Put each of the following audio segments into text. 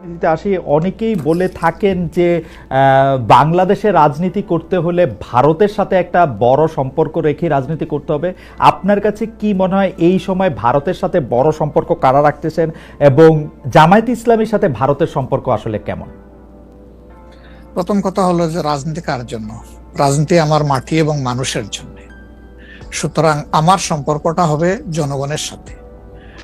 রাজনীতিতে আসি, অনেকেই বলে থাকেন যে বাংলাদেশে রাজনীতি করতে হলে ভারতের সাথে একটা বড় সম্পর্ক রেখে রাজনীতি করতে হবে। আপনার কাছে কি মনে হয় এই সময় ভারতের সাথে বড় সম্পর্ক কারা রাখতেছেন এবং জামায়াত ইসলামের সাথে ভারতের সম্পর্ক আসলে কেমন? প্রথম কথা হলো যে রাজনীতি কার জন্য? রাজনীতি আমার মাটি এবং মানুষের জন্য। সুতরাং আমার সম্পর্কটা হবে জনগণের সাথে।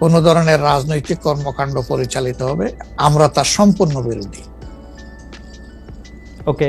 কোনো ধরনের রাজনৈতিক কর্মকাণ্ড পরিচালিত হবে আমরা তার সম্পূর্ণ বিরোধী। ওকে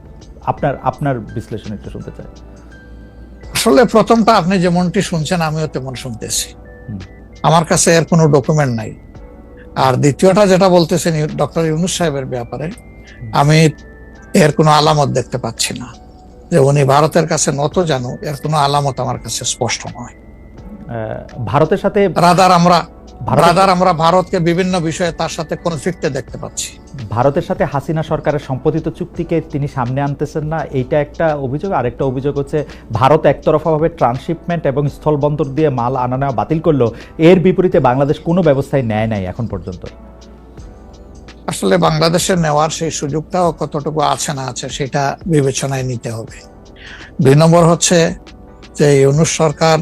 আপনার আপনার বিশ্লেষণ একটু শুনতে চাই। আসলে প্রথমটা আপনি যেমনটি শুনছেন আমিও তেমন শুনতেছি। আমার কাছে এর কোনো ডকুমেন্ট নাই। আর দ্বিতীয়টা যেটা বলতেছেন ডক্টর ইউনুস সাহেবের ব্যাপারে আমি এর কোনো আলামত দেখতে পাচ্ছি না। যে উনি ভারতের কাছে নত জানো এর কোনো আলামত আমার কাছে স্পষ্ট নয়। ভারতের সাথে রাদার আমরা রাদার আমরা ভারতকে বিভিন্ন বিষয়ে তার সাথে কনফ্লিক্টে দেখতে পাচ্ছি। ভারতের সাথে হাসিনা সরকারের সম্পত্তিত চুক্তিকে তিনি সামনে আনতেছেন না এইটা একটা অভিযোগ। আরেকটা অভিযোগ হচ্ছে ভারত একতরফাভাবে ট্রান্সশিপমেন্ট এবং স্থলবন্দর দিয়ে মাল আনা নেওয়া বাতিল করল এর বিপরীতে বাংলাদেশ কোনো ব্যবস্থায় নেয় নাই এখন পর্যন্ত। আসলে বাংলাদেশের নেওয়ার সেই সুযোগটাও কতটুকু আছে না আছে সেটা বিবেচনায় নিতে হবে। দুই নম্বর হচ্ছে যে ইউনুস সরকার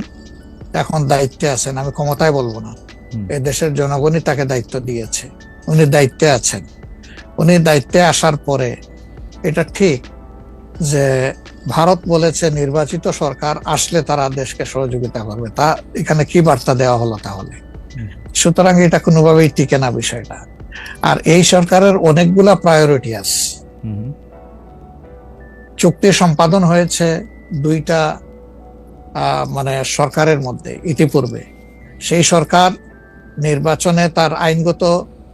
এখন দায়িত্বে আছেন আমি ক্ষমতায় বলব না। হুম। এই দেশের জনগণই তাকে দায়িত্ব দিয়েছে উনি দায়িত্বে আছেন। উনি দায়িত্বে আসার পরে এটা ঠিক যে ভারত বলেছে নির্বাচিত সরকার আসলে তারা দেশকে সহযোগিতা করবে। তা এখানে কি বার্তা দেওয়া হলো তাহলে? সুতরাং এটা কোনোভাবেই টিকে না বিষয়টা। আর এই সরকারের অনেকগুলা প্রায়োরিটি আছে। চুক্তি সম্পাদন হয়েছে দুইটা মানে সরকারের মধ্যে ইতিপূর্বে। সেই সরকার নির্বাচনে তার আইনগত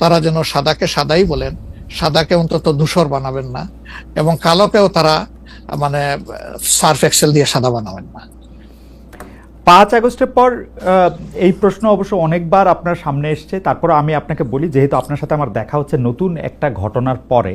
তারা যেন সাদাকে সাদাই বলেন। সাদাকে অন্তত ধূসর বানাবেন না এবং কালোকেও তারা মানে সার্ফ এক্সেল দিয়ে সাদা বানাবেন না। পাঁচ আগস্টের পর এই প্রশ্ন অবশ্য অনেকবার আপনার সামনে এসছে। তারপর আমি আপনাকে বলি, যেহেতু আপনার সাথে আমার দেখা হচ্ছে নতুন একটা ঘটনার পরে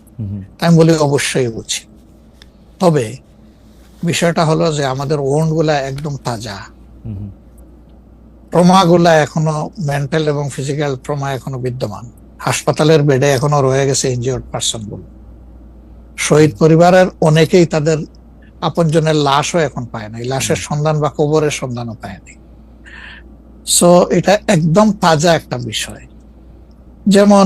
আমি বলি অবশ্যই উচিত। তবে বিষয়টা হলো যে আমাদের ওন্ডগুলা একদম তাজা। হুম হুম, ট্রমা গুলা এখনও মেন্টাল এবং ফিজিক্যাল ট্রমা এখনও বিদ্যমান। হাসপাতালের বেডে এখনও রয়ে গেছে ইনজিওর্ড পার্সনগুলো শহীদ পরিবারের অনেকেই তাদের আপনজনের লাশও এখন পায় নাই। লাশের সন্ধান বা কবরের সন্ধানও পায়নি সো এটা একদম তাজা একটা বিষয়। যেমন